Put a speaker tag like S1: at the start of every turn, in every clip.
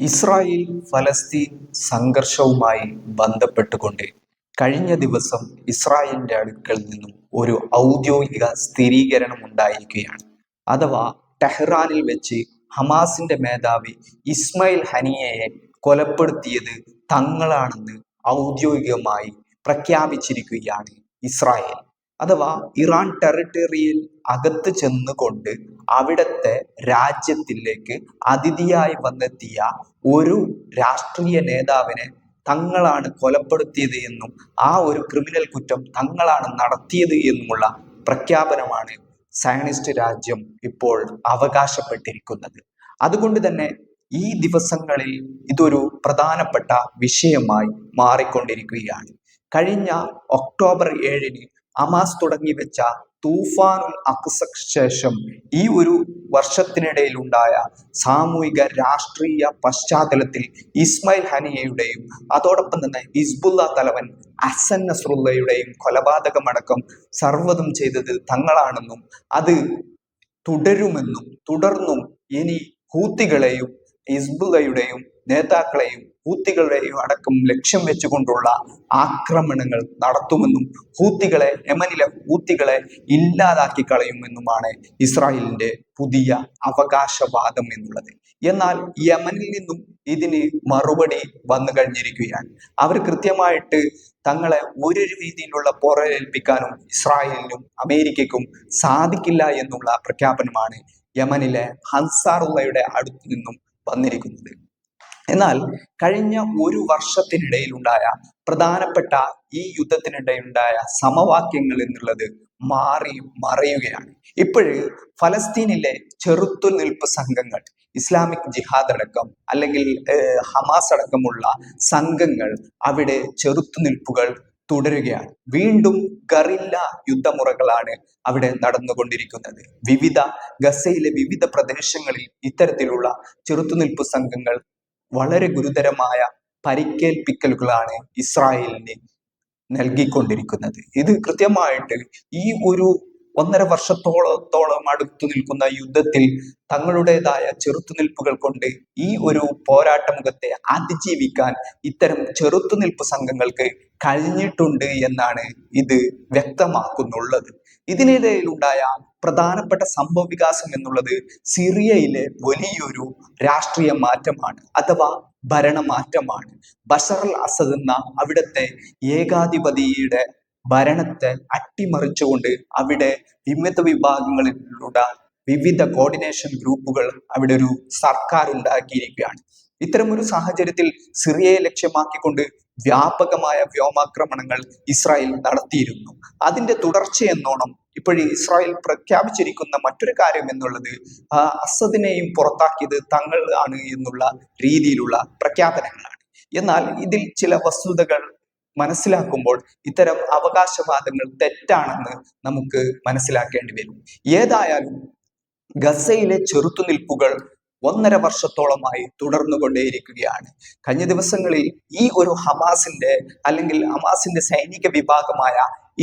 S1: Israel ഫലസ്തീൻ സംഘർഷവുമായി ബന്ധപ്പെട്ടുകൊണ്ട് കഴിഞ്ഞ ദിവസം ഇസ്രായേലിന്റെ അടുക്കൽ നിന്നും ഒരു ഔദ്യോഗിക സ്ഥിരീകരണം ഉണ്ടായിരിക്കുകയാണ്. അഥവാ ടെഹ്റാനിൽ വെച്ച് ഹമാസിന്റെ മേധാവി ഇസ്മയിൽ ഹനിയയെ കൊലപ്പെടുത്തിയത് തങ്ങളാണെന്ന് ഔദ്യോഗികമായി പ്രഖ്യാപിച്ചിരിക്കുകയാണ് ഇസ്രായേൽ. അഥവാ ഇറാൻ ടെറിട്ടറിയിൽ അകത്ത് ചെന്നുകൊണ്ട് അവിടത്തെ രാജ്യത്തിലേക്ക് അതിഥിയായി വന്നെത്തിയ ഒരു രാഷ്ട്രീയ നേതാവിനെ തങ്ങളാണ് കൊലപ്പെടുത്തിയത് എന്നും ആ ഒരു ക്രിമിനൽ കുറ്റം തങ്ങളാണ് നടത്തിയത് എന്നുമുള്ള പ്രഖ്യാപനമാണ് സയനിസ്റ്റ് രാജ്യം ഇപ്പോൾ അവകാശപ്പെട്ടിരിക്കുന്നത്. അതുകൊണ്ട് തന്നെ ഈ ദിവസങ്ങളിൽ ഇതൊരു പ്രധാനപ്പെട്ട വിഷയമായി മാറിക്കൊണ്ടിരിക്കുകയാണ്. കഴിഞ്ഞ ഒക്ടോബർ ഏഴിന് അമാസ് തുടങ്ങി വെച്ച തൂഫാനുൽ അക്സക്ക് ശേഷം ഈ ഒരു വർഷത്തിനിടയിൽ ഉണ്ടായ സാമൂഹിക രാഷ്ട്രീയ പശ്ചാത്തലത്തിൽ ഇസ്മായിൽ ഹനിയയുടെയും അതോടൊപ്പം തന്നെ ഹിസ്ബുല്ല തലവൻ അസൻ നസ്രുള്ളയുടെയും കൊലപാതകമടക്കം സർവതും ചെയ്തത് തങ്ങളാണെന്നും അത് തുടരുമെന്നും തുടർന്നും ഇനി ഹൂത്തികളെയും ഹിസ്ബുല്ലയുടെയും നേതാക്കളെയും ഹൂത്തികളുടെയും അടക്കം ലക്ഷ്യം വെച്ചുകൊണ്ടുള്ള ആക്രമണങ്ങൾ നടത്തുമെന്നും ഹൂത്തികളെ യമനിലെ ഹൂത്തികളെ ഇല്ലാതാക്കി കളയുമെന്നുമാണ് ഇസ്രായേലിന്റെ പുതിയ അവകാശവാദം എന്നുള്ളത്. എന്നാൽ യമനിൽ നിന്നും ഇതിന് മറുപടി വന്നു കഴിഞ്ഞിരിക്കുകയാണ്. അവർ കൃത്യമായിട്ട് തങ്ങളെ ഒരു രീതിയിലുള്ള പോറലേൽപ്പിക്കാനും ഇസ്രായേലിനും അമേരിക്കയ്ക്കും സാധിക്കില്ല എന്നുള്ള പ്രഖ്യാപനമാണ് യമനിലെ ഹൻസാറുള്ളയുടെ അടുത്തു നിന്നും വന്നിരിക്കുന്നത്. എന്നാൽ കഴിഞ്ഞ ഒരു വർഷത്തിനിടയിൽ ഉണ്ടായ പ്രധാനപ്പെട്ട ഈ യുദ്ധത്തിനിടയിലുണ്ടായ സമവാക്യങ്ങൾ എന്നുള്ളത് മാറി മറയുകയാണ്. ഇപ്പോഴ് ഫലസ്തീനിലെ ചെറുത്തുനിൽപ്പ് സംഘങ്ങൾ ഇസ്ലാമിക് ജിഹാദ് അടക്കം അല്ലെങ്കിൽ ഹമാസ് അടക്കമുള്ള സംഘങ്ങൾ അവിടെ ചെറുത്തുനിൽപ്പുകൾ തുടരുകയാണ്. വീണ്ടും ഗറില്ല യുദ്ധമുറകളാണ് അവിടെ നടന്നുകൊണ്ടിരിക്കുന്നത്. വിവിധ ഗസയിലെ വിവിധ പ്രദേശങ്ങളിൽ ഇത്തരത്തിലുള്ള ചെറുത്തുനിൽപ്പ് സംഘങ്ങൾ വളരെ ഗുരുതരമായ പരിക്കേൽപ്പിക്കലുകളാണ് ഇസ്രായേലിന് നൽകിക്കൊണ്ടിരിക്കുന്നത്. ഇത് കൃത്യമായിട്ട് ഈ ഒരു ഒന്നര വർഷത്തോളത്തോളം അടുത്തു നിൽക്കുന്ന യുദ്ധത്തിൽ തങ്ങളുടേതായ ചെറുത്തുനിൽപ്പുകൾ കൊണ്ട് ഈ ഒരു പോരാട്ടമുഖത്തെ അതിജീവിക്കാൻ ഇത്തരം ചെറുത്തുനിൽപ്പ് സംഘങ്ങൾക്ക് കഴിഞ്ഞിട്ടുണ്ട് എന്നാണ് ഇത് വ്യക്തമാക്കുന്നുള്ളത്. ഇതിനിടയിലുണ്ടായ പ്രധാനപ്പെട്ട സംഭവ വികാസം എന്നുള്ളത് സിറിയയിലെ വലിയൊരു രാഷ്ട്രീയ മാറ്റമാണ് അഥവാ ഭരണമാറ്റമാണ്. ബഷർ അൽ അസദ് എന്ന അവിടുത്തെ ഏകാധിപതിയുടെ ഭരണത്തെ അട്ടിമറിച്ചുകൊണ്ട് അവിടെ വിവിധ വിഭാഗങ്ങളിലുള്ള വിവിധ കോർഡിനേഷൻ ഗ്രൂപ്പുകൾ അവിടെ ഒരു സർക്കാർ ഉണ്ടാക്കിയിരിക്കുകയാണ്. ഇത്തരമൊരു സാഹചര്യത്തിൽ സിറിയയെ ലക്ഷ്യമാക്കിക്കൊണ്ട് വ്യാപകമായ വ്യോമാക്രമണങ്ങൾ ഇസ്രായേൽ നടത്തിയിരുന്നു. അതിന്റെ തുടർച്ചയെന്നോണം ഇപ്പോഴീ ഇസ്രായേൽ പ്രഖ്യാപിച്ചിരിക്കുന്ന മറ്റൊരു കാര്യം എന്നുള്ളത് അസദിനെയും പുറത്താക്കിയത് തങ്ങൾ ആണ് എന്നുള്ള രീതിയിലുള്ള പ്രഖ്യാപനങ്ങളാണ്. എന്നാൽ ഇതിൽ ചില വസ്തുതകൾ മനസ്സിലാക്കുമ്പോൾ ഇത്തരം അവകാശവാദങ്ങൾ തെറ്റാണെന്ന് നമുക്ക് മനസ്സിലാക്കേണ്ടി വരും. ഏതായാലും ഗസയിലെ ചെറുത്തുനിൽപ്പുകൾ ഒന്നര വർഷത്തോളമായി തുടർന്നുകൊണ്ടേയിരിക്കുകയാണ്. കഴിഞ്ഞ ദിവസങ്ങളിൽ ഈ ഒരു ഹമാസിന്റെ അല്ലെങ്കിൽ ഹമാസിന്റെ സൈനിക വിഭാഗമായ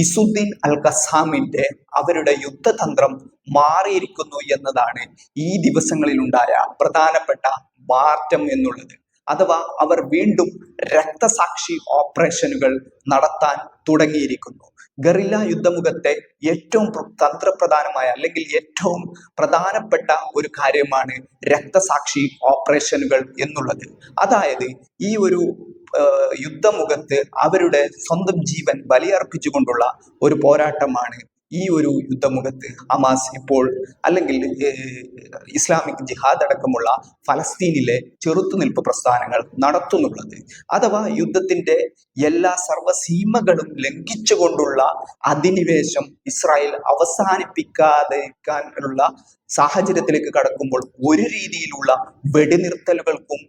S1: ഇസുദ്ദീൻ അൽ ഖസാമിന്റെ അവരുടെ യുദ്ധതന്ത്രം മാറിയിരിക്കുന്നു എന്നതാണ് ഈ ദിവസങ്ങളിൽ ഉണ്ടായ പ്രധാനപ്പെട്ട മാറ്റം എന്നുള്ളത്. അഥവാ അവർ വീണ്ടും രക്തസാക്ഷി ഓപ്പറേഷനുകൾ നടത്താൻ തുടങ്ങിയിരിക്കുന്നു. ഗറില്ല യുദ്ധമുഖത്തെ ഏറ്റവും തന്ത്രപ്രധാനമായ അല്ലെങ്കിൽ ഏറ്റവും പ്രധാനപ്പെട്ട ഒരു കാര്യമാണ് രക്തസാക്ഷി ഓപ്പറേഷനുകൾ എന്നുള്ളത്. അതായത് ഈ ഒരു യുദ്ധമുഖത്ത് അവരുടെ സ്വന്തം ജീവൻ ബലിയർപ്പിച്ചുകൊണ്ടുള്ള ഒരു പോരാട്ടമാണ് ഈ ഒരു യുദ്ധമുഖത്ത് ഹമാസ് ഇപ്പോൾ അല്ലെങ്കിൽ ഇസ്ലാമിക് ജിഹാദ് അടക്കമുള്ള ഫലസ്തീനിലെ ചെറുത്തുനിൽപ്പ് പ്രസ്ഥാനങ്ങൾ നടത്തുന്നുള്ളത്. അഥവാ യുദ്ധത്തിന്റെ എല്ലാ സർവസീമകളും ലംഘിച്ചുകൊണ്ടുള്ള അധിനിവേശം ഇസ്രായേൽ അവസാനിപ്പിക്കാതിരിക്കാനുള്ള സാഹചര്യത്തിലേക്ക് കടക്കുമ്പോൾ ഒരു രീതിയിലുള്ള വെടിനിർത്തലുകൾക്കും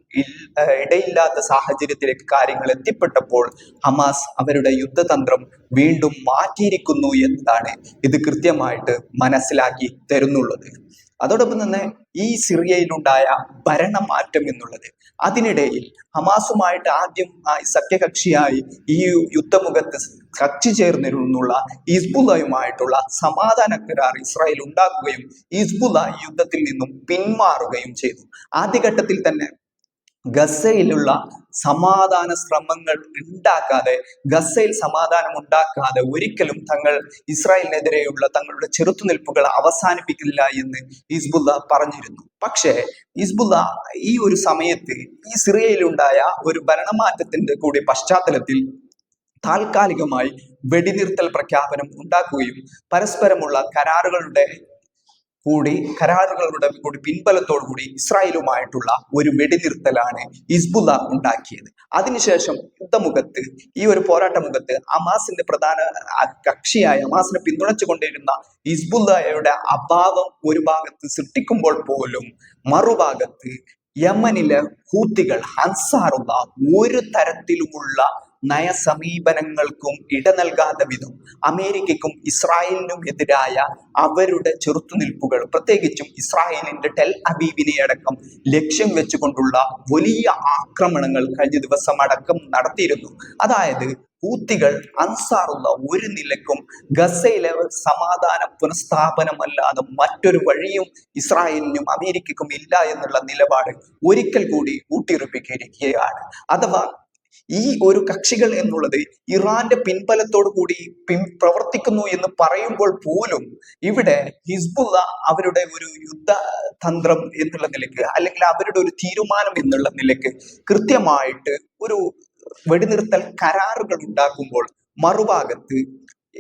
S1: ഇടയില്ലാത്ത സാഹചര്യത്തിലേക്ക് കാര്യങ്ങൾ എത്തിപ്പെട്ടപ്പോൾ ഹമാസ് അവരുടെ യുദ്ധതന്ത്രം വീണ്ടും മാറ്റിയിരിക്കുന്നു എന്നതാണ് ഇത് കൃത്യമായിട്ട് മനസ്സിലാക്കി തരുന്നുള്ളത്. അതോടൊപ്പം തന്നെ ഈ സിറിയയിലുണ്ടായ ഭരണമാറ്റം എന്നുള്ളത്. അതിനിടയിൽ ഹമാസുമായിട്ട് ആദ്യം സഖ്യകക്ഷിയായി ഈ യുദ്ധമുഖത്ത് കക്ഷി ചേർന്നിരുന്നുള്ള ഹിസ്ബുല്ലയുമായിട്ടുള്ള സമാധാന കരാർ ഇസ്രായേൽ ഉണ്ടാക്കുകയും ഹിസ്ബുല്ല യുദ്ധത്തിൽ നിന്നും പിന്മാറുകയും ചെയ്തു. ആദ്യഘട്ടത്തിൽ തന്നെ ഗസയിലുള്ള സമാധാന ശ്രമങ്ങൾ ഉണ്ടാക്കാതെ ഗസയിൽ സമാധാനം ഉണ്ടാക്കാതെ ഒരിക്കലും തങ്ങൾ ഇസ്രായേലിനെതിരെയുള്ള തങ്ങളുടെ ചെറുത്തുനിൽപ്പുകൾ അവസാനിപ്പിക്കില്ല എന്ന് ഹിസ്ബുല്ല പറഞ്ഞിരുന്നു. പക്ഷേ ഹിസ്ബുല്ല ഈ ഒരു സമയത്ത് ഈ സിറിയയിലുണ്ടായ ഒരു ഭരണമാറ്റത്തിന്റെ കൂടി പശ്ചാത്തലത്തിൽ താൽക്കാലികമായി വെടിനിർത്തൽ പ്രഖ്യാപനം ഉണ്ടാക്കുകയും പരസ്പരമുള്ള കരാറുകളുടെ കൂടി കരാറുകളുടെ കൂടി പിൻബലത്തോടു കൂടി ഇസ്രായേലുമായിട്ടുള്ള ഒരു വെടിനിർത്തലാണ് ഹിസ്ബുല്ല ഉണ്ടാക്കിയത്. അതിനുശേഷം യുദ്ധമുഖത്ത് ഈ ഒരു പോരാട്ട മുഖത്ത് അമാസിന്റെ പ്രധാന കക്ഷിയായ അമാസിനെ പിന്തുണച്ചുകൊണ്ടിരുന്ന ഹിസ്ബുല്ലയുടെ അഭാവം ഒരു ഭാഗത്ത് സൃഷ്ടിക്കുമ്പോൾ പോലും മറുഭാഗത്ത് യമനിലെ ഹൂത്തികൾ ഹൻസാറുള്ള ഒരു തരത്തിലുമുള്ള നയസമീപനങ്ങൾക്കും ഇട നൽകാത്ത വിധം അമേരിക്കയ്ക്കും ഇസ്രായേലിനും എതിരായ അവരുടെ ചെറുത്തുനിൽപ്പുകൾ പ്രത്യേകിച്ചും ഇസ്രായേലിന്റെ ടെൽ അബീബിനെ അടക്കം ലക്ഷ്യം വെച്ചുകൊണ്ടുള്ള വലിയ ആക്രമണങ്ങൾ കഴിഞ്ഞ ദിവസം അടക്കം നടത്തിയിരുന്നു. അതായത് ഹൂത്തികൾ അൻസാറുള്ള ഒരു നിലക്കും ഗസയിലെ സമാധാന പുനഃസ്ഥാപനമല്ലാതെ മറ്റൊരു വഴിയും ഇസ്രായേലിനും അമേരിക്കക്കും ഇല്ല എന്നുള്ള നിലപാട് ഒരിക്കൽ കൂടി ഊട്ടിയുറപ്പിക്കുകയാണ്. അഥവാ ഈ ഒരു കക്ഷികൾ എന്നുള്ളത് ഇറാന്റെ പിൻബലത്തോടു കൂടി പിൻ പ്രവർത്തിക്കുന്നു എന്ന് പറയുമ്പോൾ പോലും ഇവിടെ ഹിസ്ബുള്ള അവരുടെ ഒരു യുദ്ധ തന്ത്രം എന്നുള്ള നിലയ്ക്ക് അല്ലെങ്കിൽ അവരുടെ ഒരു തീരുമാനം എന്നുള്ള നിലയ്ക്ക് കൃത്യമായിട്ട് ഒരു വെടിനിർത്തൽ കരാറുകൾ ഉണ്ടാക്കുമ്പോൾ മറുഭാഗത്ത്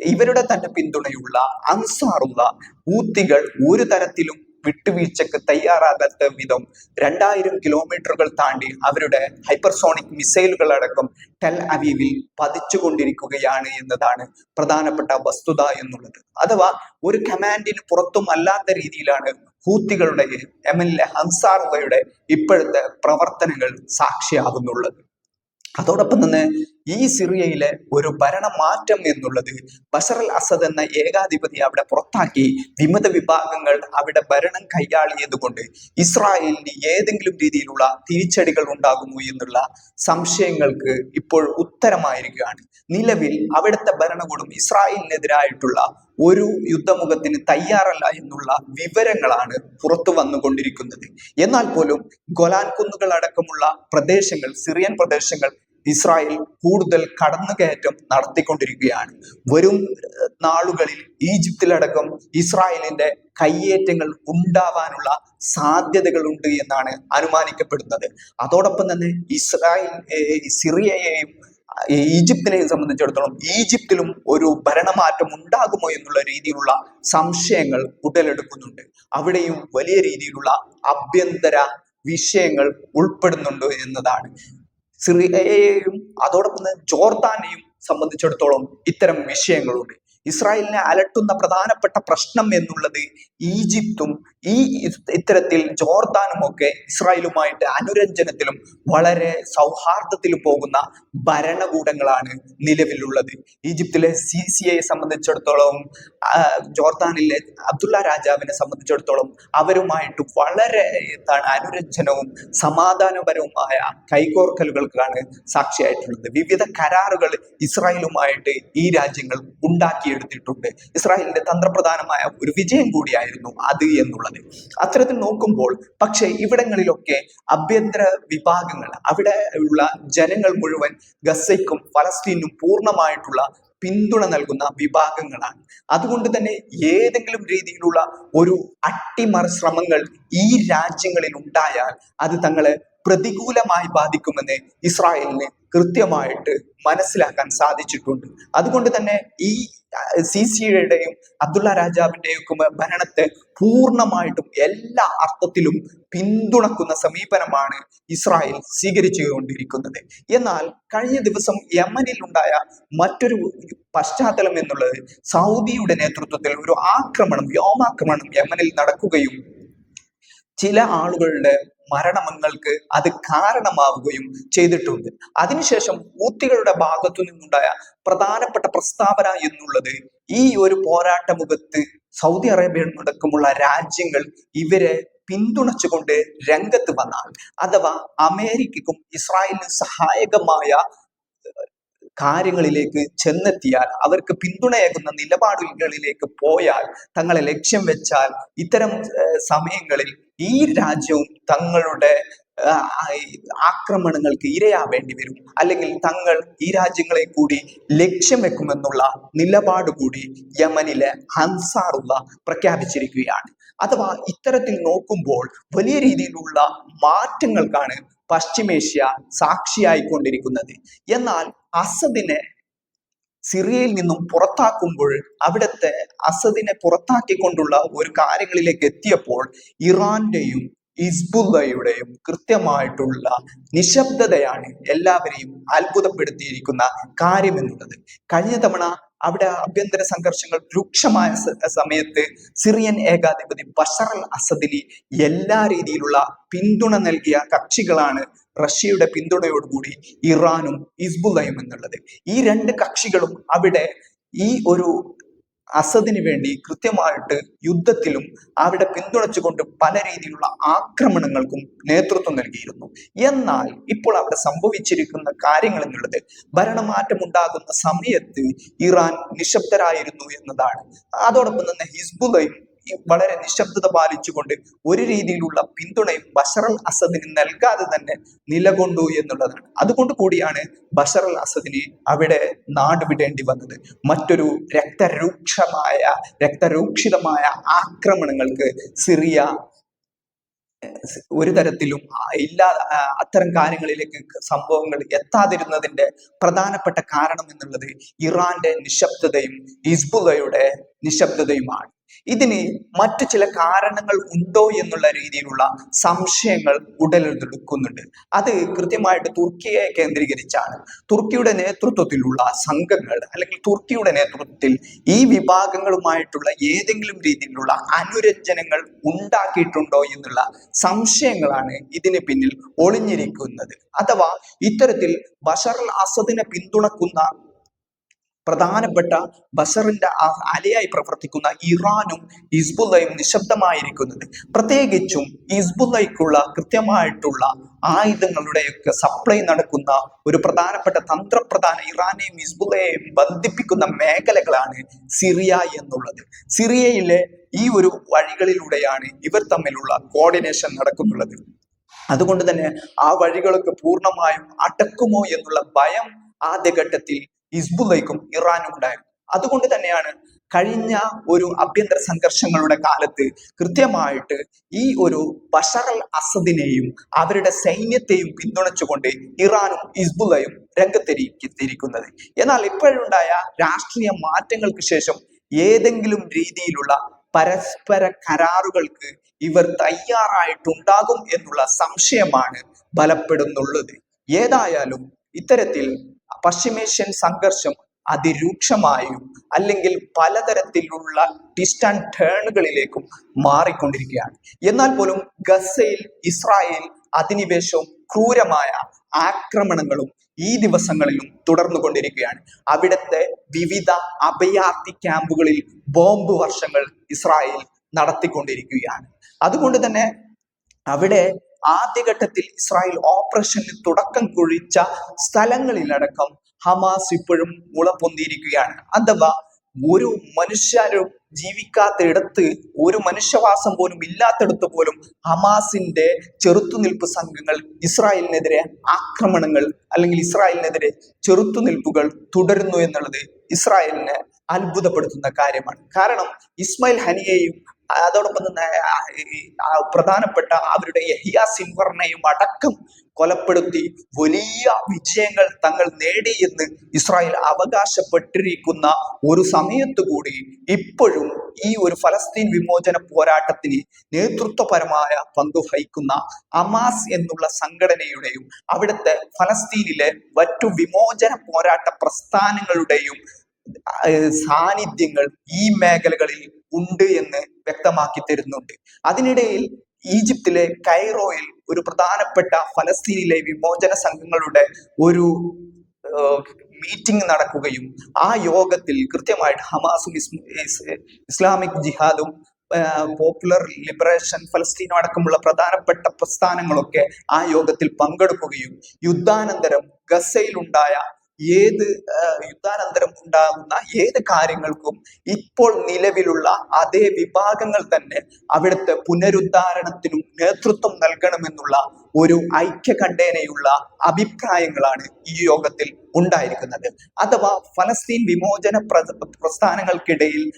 S1: ഇവരുടെ തന്നെ പിന്തുണയുള്ള അൻസാറുള്ള ഊത്തികൾ ഒരു തരത്തിലും വിട്ടുവീഴ്ചക്ക് തയ്യാറാകാത്ത വിധം രണ്ടായിരം കിലോമീറ്ററുകൾ താണ്ടി അവരുടെ ഹൈപ്പർസോണിക് മിസൈലുകൾ അടക്കം ടെൽ അവീവിൽ പതിച്ചുകൊണ്ടിരിക്കുകയാണ് എന്നതാണ് പ്രധാനപ്പെട്ട വസ്തുത എന്നുള്ളത്. അഥവാ ഒരു കമാൻഡിന് പുറത്തും അല്ലാത്ത രീതിയിലാണ് ഹൂത്തികളുടെ എം എൽ എ അൻസാറുകളുടെ ഇപ്പോഴത്തെ പ്രവർത്തനങ്ങൾ സാക്ഷിയാകുന്നുള്ളത് അതോടൊപ്പം തന്നെ ഈ സിറിയയിലെ ഒരു ഭരണമാറ്റം എന്നുള്ളത് ബഷർ അൽ അസദ് എന്ന ഏകാധിപതി അവിടെ പുറത്താക്കി വിമത വിഭാഗങ്ങൾ അവിടെ ഭരണം കൈയാളിയത് കൊണ്ട് ഇസ്രായേലിന് ഏതെങ്കിലും രീതിയിലുള്ള തിരിച്ചടികൾ ഉണ്ടാകുമോ എന്നുള്ള സംശയങ്ങൾക്ക് ഇപ്പോൾ ഉത്തരമായിരിക്കുകയാണ്. നിലവിൽ അവിടുത്തെ ഭരണകൂടം ഇസ്രായേലിനെതിരായിട്ടുള്ള ഒരു യുദ്ധമുഖത്തിന് തയ്യാറല്ല എന്നുള്ള വിവരങ്ങളാണ് പുറത്തു വന്നുകൊണ്ടിരിക്കുന്നത്. എന്നാൽ പോലും ഗൊലാൻ കുന്നുകൾ അടക്കമുള്ള പ്രദേശങ്ങൾ സിറിയൻ പ്രദേശങ്ങൾ ഇസ്രായേൽ കൂടുതൽ കടന്നുകയറ്റം നടത്തിക്കൊണ്ടിരിക്കുകയാണ്. വരും നാളുകളിൽ ഈജിപ്തിലടക്കം ഇസ്രായേലിന്റെ കയ്യേറ്റങ്ങൾ ഉണ്ടാവാനുള്ള സാധ്യതകളുണ്ട് എന്നാണ് അനുമാനിക്കപ്പെടുന്നത്. അതോടൊപ്പം തന്നെ ഇസ്രായേൽ സിറിയയെയും ഈജിപ്തിനെയും സംബന്ധിച്ചിടത്തോളം ഈജിപ്തിലും ഒരു ഭരണമാറ്റം ഉണ്ടാകുമോ എന്നുള്ള രീതിയിലുള്ള സംശയങ്ങൾ ഉടലെടുക്കുന്നുണ്ട്. അവിടെയും വലിയ രീതിയിലുള്ള ആഭ്യന്തര വിഷയങ്ങൾ ഉൾപ്പെടുന്നുണ്ട് എന്നതാണ്. സിറിയയെയും അതോടൊപ്പം തന്നെ ജോർദാനെയും സംബന്ധിച്ചിടത്തോളം ഇത്തരം വിഷയങ്ങളുണ്ട്. ഇസ്രായേലിനെ അലട്ടുന്ന പ്രധാനപ്പെട്ട പ്രശ്നം എന്നുള്ളത് ഈജിപ്തും ഈ ഇത്തരത്തിൽ ജോർദാനും ഒക്കെ ഇസ്രായേലുമായിട്ട് അനുരഞ്ജനത്തിലും വളരെ സൗഹാർദ്ദത്തിലും പോകുന്ന ഭരണകൂടങ്ങളാണ് നിലവിലുള്ളത്. ഈജിപ്തിലെ സി സി ഐയെ സംബന്ധിച്ചിടത്തോളം ജോർദാനിലെ അബ്ദുള്ള രാജാവിനെ സംബന്ധിച്ചിടത്തോളം അവരുമായിട്ട് വളരെ എന്താണ് അനുരഞ്ജനവും സമാധാനപരവുമായ കൈകോർക്കലുകൾക്കാണ് സാക്ഷിയായിട്ടുള്ളത്. വിവിധ കരാറുകൾ ഇസ്രായേലുമായിട്ട് ഈ രാജ്യങ്ങൾ ഉണ്ടാക്കിയെടുത്തിട്ടുണ്ട് ഇസ്രായേലിന്റെ തന്ത്രപ്രധാനമായ ഒരു വിജയം കൂടിയായിരുന്നു അത് എന്നുള്ളത്. അത്തരത്തിൽ നോക്കുമ്പോൾ പക്ഷേ ഇവിടങ്ങളിലൊക്കെ അഭ്യന്തര വിഭാഗങ്ങൾ അവിടെ ഉള്ള ജനങ്ങൾ മുഴുവൻ ഗസയ്ക്കും ഫലസ്തീനും പൂർണമായിട്ടുള്ള പിന്തുണ നൽകുന്ന വിഭാഗങ്ങളാണ്. അതുകൊണ്ട് തന്നെ ഏതെങ്കിലും രീതിയിലുള്ള ഒരു അട്ടിമറ ശ്രമങ്ങൾ ഈ രാജ്യങ്ങളിൽ ഉണ്ടായാൽ അത് തങ്ങളെ പ്രതികൂലമായി ബാധിക്കുമെന്ന് ഇസ്രായേലിന് കൃത്യമായിട്ട് മനസ്സിലാക്കാൻ സാധിച്ചിട്ടുണ്ട്. അതുകൊണ്ട് തന്നെ ഈ സി സിയുടെയും അബ്ദുള്ള രാജാവിന്റെയും ഒക്കെ ഭരണത്തെ പൂർണമായിട്ടും എല്ലാ അർത്ഥത്തിലും പിന്തുണക്കുന്ന സമീപനമാണ് ഇസ്രായേൽ സ്വീകരിച്ചുകൊണ്ടിരിക്കുന്നത്. എന്നാൽ കഴിഞ്ഞ ദിവസം യമനിൽ ഉണ്ടായ മറ്റൊരു പശ്ചാത്തലം എന്നുള്ളത് സൗദിയുടെ നേതൃത്വത്തിൽ ഒരു ആക്രമണം വ്യോമാക്രമണം യമനിൽ നടക്കുകയും ചില ആളുകളുടെ മരണങ്ങൾക്ക് അത് കാരണമാവുകയും ചെയ്തിട്ടുണ്ട്. അതിനുശേഷം ഊത്തികളുടെ ഭാഗത്തു നിന്നുണ്ടായ പ്രധാനപ്പെട്ട പ്രസ്താവന എന്നുള്ളത് ഈ ഒരു പോരാട്ട മുഖത്ത് സൗദി അറേബ്യ അടക്കമുള്ള രാജ്യങ്ങൾ ഇവരെ പിന്തുണച്ചുകൊണ്ട് രംഗത്ത് വന്നാൽ അഥവാ അമേരിക്കക്കും ഇസ്രായേലിനും സഹായകമായ കാര്യങ്ങളിലേക്ക് ചെന്നെത്തിയാൽ അവർക്ക് പിന്തുണയേകുന്ന നിലപാടുകളിലേക്ക് പോയാൽ തങ്ങളെ ലക്ഷ്യം വെച്ചാൽ ഇത്തരം സമയങ്ങളിൽ ഈ രാജ്യവും തങ്ങളുടെ ആക്രമണങ്ങൾക്ക് ഇരയാവേണ്ടി വരും. അല്ലെങ്കിൽ തങ്ങൾ ഈ രാജ്യങ്ങളെ കൂടി ലക്ഷ്യം വെക്കുമെന്നുള്ള നിലപാട് കൂടി യമനിലെ ഹൻസാറുള്ള പ്രഖ്യാപിച്ചിരിക്കുകയാണ്. അഥവാ ഇത്തരത്തിൽ നോക്കുമ്പോൾ വലിയ രീതിയിലുള്ള മാറ്റങ്ങൾക്കാണ് പശ്ചിമേഷ്യ സാക്ഷിയായിക്കൊണ്ടിരിക്കുന്നത്. എന്നാൽ അസദിനെ സിറിയയിൽ നിന്നും പുറത്താക്കുമ്പോൾ അവിടുത്തെ അസദിനെ പുറത്താക്കിക്കൊണ്ടുള്ള ഒരു കാര്യങ്ങളിലേക്ക് എത്തിയപ്പോൾ ഇറാന്റെയും ഇസ്ബുല്ലയുടെയും കൃത്യമായിട്ടുള്ള നിശബ്ദതയാണ് എല്ലാവരെയും അത്ഭുതപ്പെടുത്തിയിരിക്കുന്ന കാര്യം എന്നുള്ളത്. കഴിഞ്ഞ തവണ അവിടെ ആഭ്യന്തര സംഘർഷങ്ങൾ രൂക്ഷമായ സമയത്ത് സിറിയൻ ഏകാധിപതി ബഷർ അൽ അസദിന് എല്ലാ രീതിയിലുള്ള പിന്തുണ നൽകിയ കക്ഷികളാണ് റഷ്യയുടെ പിന്തുണയോടുകൂടി ഇറാനും ഹിസ്ബുലയും എന്നുള്ളത്. ഈ രണ്ട് കക്ഷികളും അവിടെ ഈ ഒരു അസദിന് വേണ്ടി കൃത്യമായിട്ട് യുദ്ധത്തിലും അവിടെ പിന്തുണച്ചുകൊണ്ട് പല രീതിയിലുള്ള ആക്രമണങ്ങൾക്കും നേതൃത്വം നൽകിയിരുന്നു. എന്നാൽ ഇപ്പോൾ അവിടെ സംഭവിച്ചിരിക്കുന്ന കാര്യങ്ങൾ എന്നുള്ളത് ഭരണമാറ്റം ഉണ്ടാകുന്ന സമയത്ത് ഇറാൻ നിശബ്ദരായിരുന്നു എന്നതാണ്. അതോടൊപ്പം തന്നെ ഹിസ്ബുള്ളയും ഈ വളരെ നിശബ്ദത പാലിച്ചുകൊണ്ട് ഒരു രീതിയിലുള്ള പിന്തുണയും ബഷർ അൽ അസദിന് നൽകാതെ തന്നെ നിലകൊണ്ടു എന്നുള്ളതാണ്. അതുകൊണ്ട് കൂടിയാണ് ബഷർ അൽ അസദിന് അവിടെ നാട് വിടേണ്ടി വന്നത്. മറ്റൊരു രക്തരൂക്ഷമായ രക്തരൂക്ഷിതമായ ആക്രമണങ്ങൾക്ക് സിറിയ ഒരു തരത്തിലും ഇല്ലാ അത്തരം കാര്യങ്ങളിലേക്ക് സംഭവങ്ങൾ എത്താതിരുന്നതിന്റെ പ്രധാനപ്പെട്ട കാരണം എന്നുള്ളത് ഇറാന്റെ നിശബ്ദതയും ഹിസ്ബുലയുടെ നിശബ്ദതയുമാണ്. ഇതിന് മറ്റു ചില കാരണങ്ങൾ ഉണ്ടോ എന്നുള്ള രീതിയിലുള്ള സംശയങ്ങൾ ഉടലെടുക്കുന്നുണ്ട്. അത് കൃത്യമായിട്ട് തുർക്കിയെ കേന്ദ്രീകരിച്ചാണ്. തുർക്കിയുടെ നേതൃത്വത്തിലുള്ള സംഘങ്ങൾ അല്ലെങ്കിൽ തുർക്കിയുടെ നേതൃത്വത്തിൽ ഈ വിഭാഗങ്ങളുമായിട്ടുള്ള ഏതെങ്കിലും രീതിയിലുള്ള അനുരഞ്ജനങ്ങൾ ഉണ്ടാക്കിയിട്ടുണ്ടോ എന്നുള്ള സംശയങ്ങളാണ് ഇതിന് പിന്നിൽ ഒളിഞ്ഞിരിക്കുന്നത്. അഥവാ ഇത്തരത്തിൽ ബഷർ അസദിനെ പിന്തുണക്കുന്ന പ്രധാനപ്പെട്ട ബഷറിന്റെ ആ- അലയായി പ്രവർത്തിക്കുന്ന ഇറാനും ഹിസ്ബുല്ലയും നിശബ്ദമായിരിക്കുന്നത്. പ്രത്യേകിച്ചും ഹിസ്ബുല്ലയ്ക്കുള്ള കൃത്യമായിട്ടുള്ള ആയുധങ്ങളുടെയൊക്കെ സപ്ലൈ നടക്കുന്ന ഒരു പ്രധാനപ്പെട്ട തന്ത്രപ്രധാന ഇറാനെയും ഹിസ്ബുല്ലയെയും ബന്ധിപ്പിക്കുന്ന മേഖലകളാണ് സിറിയ എന്നുള്ളത്. സിറിയയിലെ ഈ ഒരു വഴികളിലൂടെയാണ് ഇവർ തമ്മിലുള്ള കോർഡിനേഷൻ നടക്കുന്നുള്ളത്. അതുകൊണ്ട് തന്നെ ആ വഴികളൊക്കെ പൂർണമായും അടക്കുമോ എന്നുള്ള ഭയം ആദ്യഘട്ടത്തിൽ ഹിസ്ബുള്ളയ്ക്കും ഇറാനും ഉണ്ടായിരുന്നു. അതുകൊണ്ട് തന്നെയാണ് കഴിഞ്ഞ ഒരു ആഭ്യന്തര സംഘർഷങ്ങളുടെ കാലത്ത് കൃത്യമായിട്ട് ഈ ഒരു ബഷർ അൽ അസദിനെയും അവരുടെ സൈന്യത്തെയും പിന്തുണച്ചുകൊണ്ട് ഇറാനും ഹിസ്ബുല്ലയും രംഗത്തെത്തിയിരിക്കുന്നത്. എന്നാൽ ഇപ്പോഴുണ്ടായ രാഷ്ട്രീയ മാറ്റങ്ങൾക്ക് ശേഷം ഏതെങ്കിലും രീതിയിലുള്ള പരസ്പര കരാറുകൾക്ക് ഇവർ തയ്യാറായിട്ടുണ്ടാകും എന്നുള്ള സംശയമാണ് ബലപ്പെടുന്നുള്ളത്. ഏതായാലും ഇത്തരത്തിൽ പശ്ചിമേഷ്യൻ സംഘർഷം അതിരൂക്ഷമായും അല്ലെങ്കിൽ പലതരത്തിലുള്ള ട്വിസ്റ്റ് ആൻഡ് ടേണുകളിലേക്കും മാറിക്കൊണ്ടിരിക്കുകയാണ്. എന്നാൽ പോലും ഗസയിൽ ഇസ്രായേൽ അധിനിവേശവും ക്രൂരമായ ആക്രമണങ്ങളും ഈ ദിവസങ്ങളിലും തുടർന്നു കൊണ്ടിരിക്കുകയാണ് അവിടുത്തെ വിവിധ അഭയാർത്ഥി ക്യാമ്പുകളിൽ ബോംബ് വർഷങ്ങൾ ഇസ്രായേൽ നടത്തിക്കൊണ്ടിരിക്കുകയാണ്. അതുകൊണ്ട് തന്നെ അവിടെ ആദ്യഘട്ടത്തിൽ ഇസ്രായേൽ ഓപ്പറേഷന് തുടക്കം കുഴിച്ച സ്ഥലങ്ങളിലടക്കം ഹമാസ് ഇപ്പോഴും മുളപൊന്തിയിരിക്കുകയാണ്. അഥവാ ഒരു മനുഷ്യരും ജീവിക്കാത്ത ഇടത്ത് ഒരു മനുഷ്യവാസം പോലും ഇല്ലാത്തടത്ത് പോലും ഹമാസിന്റെ ചെറുത്തുനിൽപ്പ് സംഘങ്ങൾ ഇസ്രായേലിനെതിരെ ആക്രമണങ്ങൾ അല്ലെങ്കിൽ ഇസ്രായേലിനെതിരെ ചെറുത്തുനിൽപ്പുകൾ തുടരുന്നു എന്നുള്ളത് ഇസ്രായേലിനെ അത്ഭുതപ്പെടുത്തുന്ന കാര്യമാണ്. കാരണം ഇസ്മായിൽ ഹനിയെയും അതോടൊപ്പം തന്നെ പ്രധാനപ്പെട്ട അവരുടെ യഹിയ സിൻവറിനെയും അടക്കം കൊലപ്പെടുത്തി വലിയ വിജയങ്ങൾ തങ്ങൾ നേടി എന്ന് ഇസ്രായേൽ അവകാശപ്പെട്ടിരിക്കുന്ന ഒരു സമയത്ത് കൂടി ഇപ്പോഴും ഈ ഒരു ഫലസ്തീൻ വിമോചന പോരാട്ടത്തിന് നേതൃത്വപരമായ പങ്ക് വഹിക്കുന്ന അമാസ് എന്നുള്ള സംഘടനയുടെയും അവിടുത്തെ ഫലസ്തീനിലെ മറ്റു വിമോചന പോരാട്ട പ്രസ്ഥാനങ്ങളുടെയും സാന്നിധ്യങ്ങൾ ഈ മേഖലകളിൽ ഉണ്ട് എന്ന് വ്യക്തമാക്കി തരുന്നുണ്ട്. അതിനിടയിൽ ഈജിപ്തിലെ കൈറോയിൽ ഒരു പ്രധാനപ്പെട്ട ഫലസ്തീനിലെ വിമോചന സംഘങ്ങളുടെ ഒരു മീറ്റിംഗ് നടക്കുകയും ആ യോഗത്തിൽ കൃത്യമായിട്ട് ഹമാസും ഇസ്ലാമിക് ജിഹാദും പോപ്പുലർ ലിബറേഷൻ ഫലസ്തീനും അടക്കമുള്ള പ്രധാനപ്പെട്ട പ്രസ്ഥാനങ്ങളൊക്കെ ആ യോഗത്തിൽ പങ്കെടുക്കുകയും യുദ്ധാനന്തരം ഗസയിലുണ്ടായ ഏത് യുദ്ധാനന്തരം ഉണ്ടാകുന്ന ഏത് കാര്യങ്ങൾക്കും ഇപ്പോൾ നിലവിലുള്ള അതേ വിഭാഗങ്ങൾ തന്നെ അവിടുത്തെ പുനരുദ്ധാരണത്തിനും നേതൃത്വം നൽകണമെന്നുള്ള ഒരു ഐക്യകണ്ഠേനയുള്ള അഭിപ്രായങ്ങളാണ് ഈ യോഗത്തിൽ ഉണ്ടായിരിക്കുന്നത്. അഥവാ ഫലസ്തീൻ വിമോചന പ്ര- പ്രസ്ഥാനങ്ങൾക്കിടയിൽ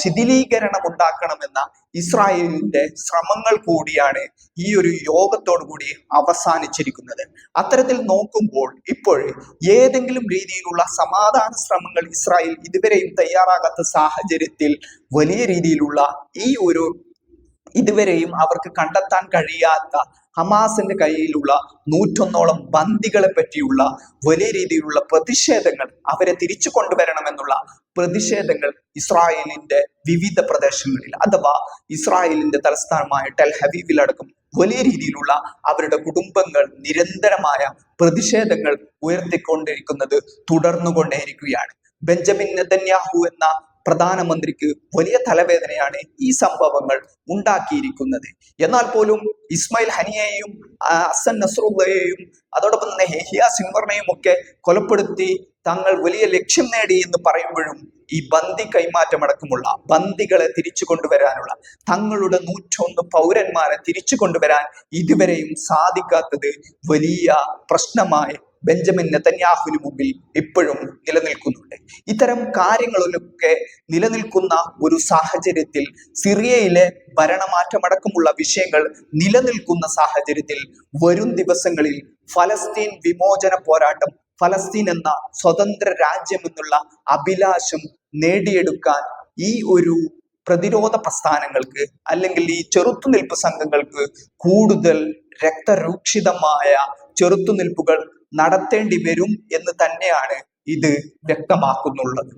S1: ശിഥിലീകരണം ഉണ്ടാക്കണമെന്ന ഇസ്രായേലിന്റെ ശ്രമങ്ങൾ കൂടിയാണ് ഈ ഒരു യോഗത്തോടു കൂടി അവസാനിച്ചിരിക്കുന്നത്. അത്തരത്തിൽ നോക്കുമ്പോൾ ഇപ്പോൾ ഏതെങ്കിലും രീതിയിലുള്ള സമാധാന ശ്രമങ്ങൾ ഇസ്രായേൽ ഇതുവരെയും തയ്യാറാകാത്ത സാഹചര്യത്തിൽ വലിയ രീതിയിലുള്ള ഈ ഒരു ഇതുവരെയും അവർക്ക് കണ്ടെത്താൻ കഴിയാത്ത ഹമാസിന്റെ കയ്യിലുള്ള നൂറ്റൊന്നോളം ബന്ദികളെ പറ്റിയുള്ള വലിയ രീതിയിലുള്ള പ്രതിഷേധങ്ങൾ അവരെ തിരിച്ചു കൊണ്ടുവരണമെന്നുള്ള പ്രതിഷേധങ്ങൾ ഇസ്രായേലിന്റെ വിവിധ പ്രദേശങ്ങളിൽ അഥവാ ഇസ്രായേലിന്റെ തലസ്ഥാനമായ ടെൽ ഹബീബിലടക്കം വലിയ രീതിയിലുള്ള അവരുടെ കുടുംബങ്ങൾ നിരന്തരമായ പ്രതിഷേധങ്ങൾ ഉയർത്തിക്കൊണ്ടിരിക്കുന്നത് തുടർന്നുകൊണ്ടേയിരിക്കുകയാണ്. ബെഞ്ചമിൻ നെതന്യാഹു എന്ന പ്രധാനമന്ത്രിക്ക് വലിയ തലവേദനയാണ് ഈ സംഭവങ്ങൾ ഉണ്ടാക്കിയിരിക്കുന്നത്. എന്നാൽ പോലും ഇസ്മായിൽ ഹനിയെയും അസൻ നസറുല്ലയെയും അതോടൊപ്പം തന്നെ ഹെഹിയ സിൻവറിനെയും ഒക്കെ കൊലപ്പെടുത്തി തങ്ങൾ വലിയ ലക്ഷ്യം നേടി എന്ന് പറയുമ്പോഴും ഈ ബന്ദി കൈമാറ്റമടക്കമുള്ള ബന്ദികളെ തിരിച്ചു കൊണ്ടുവരാനുള്ള തങ്ങളുടെ നൂറ്റൊന്ന് പൗരന്മാരെ തിരിച്ചു കൊണ്ടുവരാൻ ഇതുവരെയും സാധിക്കാത്തത് വലിയ പ്രശ്നമായി ബെഞ്ചമിൻ നെതന്യാഹുവിന് മുമ്പിൽ ഇപ്പോഴും നിലനിൽക്കുന്നുണ്ട് ഇത്തരം കാര്യങ്ങളിലൊക്കെ നിലനിൽക്കുന്ന ഒരു സാഹചര്യത്തിൽ സിറിയയിലെ ഭരണമാറ്റമടക്കമുള്ള വിഷയങ്ങൾ നിലനിൽക്കുന്ന സാഹചര്യത്തിൽ വരും ദിവസങ്ങളിൽ ഫലസ്തീൻ വിമോചന പോരാട്ടം ഫലസ്തീൻ എന്ന സ്വതന്ത്ര രാജ്യം എന്നുള്ള അഭിലാഷം നേടിയെടുക്കാൻ ഈ ഒരു പ്രതിരോധ പ്രസ്ഥാനങ്ങൾക്ക് അല്ലെങ്കിൽ ഈ ചെറുത്തുനിൽപ്പ് സംഘങ്ങൾക്ക് കൂടുതൽ രക്തരൂക്ഷിതമായ ചെറുത്തുനിൽപ്പുകൾ നടത്തേണ്ടി വരും എന്ന് തന്നെയാണ് ഇത് വ്യക്തമാക്കുന്നുള്ളത്.